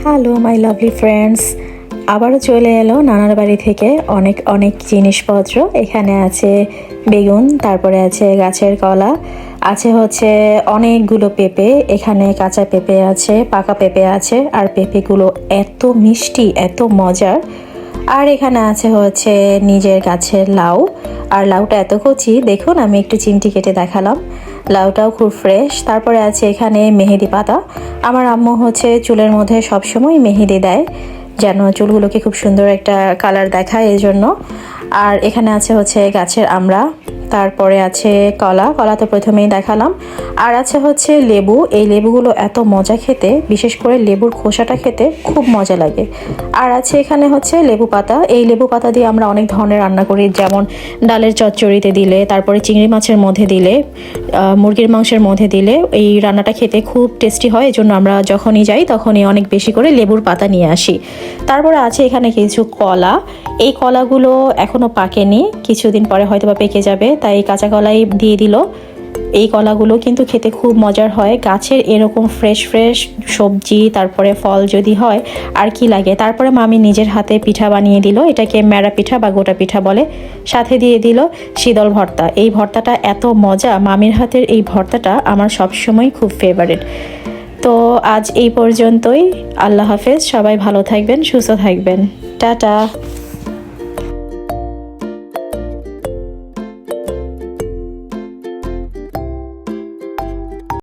Hello my lovely friends আবারও চলে এলো নানার বাড়ি থেকে অনেক অনেক জিনিসপত্র। এখানে আছে বেগুন, তারপরে আছে গাছের কলা, আছে হচ্ছে অনেকগুলো পেঁপে। এখানে কাঁচা পেঁপে আছে, পাকা পেঁপে আছে, আর পেঁপেগুলো এত মিষ্টি, এত মজার। আর এখানে আছে হচ্ছে নিজের গাছের লাউ। আর লাউটা এত কচি, দেখুন আমি একটু চিমটি কেটে দেখালাম। লাউটাও খুব ফ্রেশ তারপরে আছে এখানে মেহেদি পাতা। আমার আম্মু হচ্ছে চুলের মধ্যে সবসময় মেহেদি দেয়, যেন চুলগুলোকে খুব সুন্দর একটা কালার দেখায় এই জন্য আর এখানে আছে হচ্ছে গাছের আমড়া তারপরে আছে কলা কলা তো প্রথমেই দেখালাম। আর আছে হচ্ছে লেবু। এই লেবুগুলো এত মজা খেতে, বিশেষ করে লেবুর খোসাটা খেতে খুব মজা লাগে। আর আছে এখানে হচ্ছে লেবু পাতা। এই লেবু পাতা দিয়ে আমরা অনেক ধরনের রান্না করি, যেমন ডালের চচ্চড়িতে দিলে, তারপরে চিংড়ি মাছের মধ্যে দিলে মুরগির মাংসের মধ্যে দিলে, এই রান্নাটা খেতে খুব টেস্টি হয়। এই জন্য আমরা যখনই যাই, তখনই অনেক বেশি করে লেবুর পাতা নিয়ে আসি। তারপরে আছে এখানে কিছু কলা। এই কলাগুলো এখনও পাকেনি। কিছুদিন পরে হয়তো বা পেকে যাবে। তাই কাঁচা কলাই দিয়ে দিল। এই কলাগুলো কিন্তু খেতে খুব মজার হয়। গাছের এরকম ফ্রেশ ফ্রেশ সবজি, তারপরে ফল যদি হয়, আর কি লাগে? তারপরে মামি নিজের হাতে পিঠা বানিয়ে দিল। এটাকে ম্যাড়া পিঠা বা গোটা পিঠা বলে। সাথে দিয়ে দিল শীতল ভর্তা। এই ভর্তাটা এত মজা! মামির হাতের এই ভর্তাটা আমার সবসময় খুব ফেভারিট তো আজ এই পর্যন্তই। আল্লাহ হাফেজ। সবাই ভালো থাকবেন, সুস্থ থাকবেন। টাটা!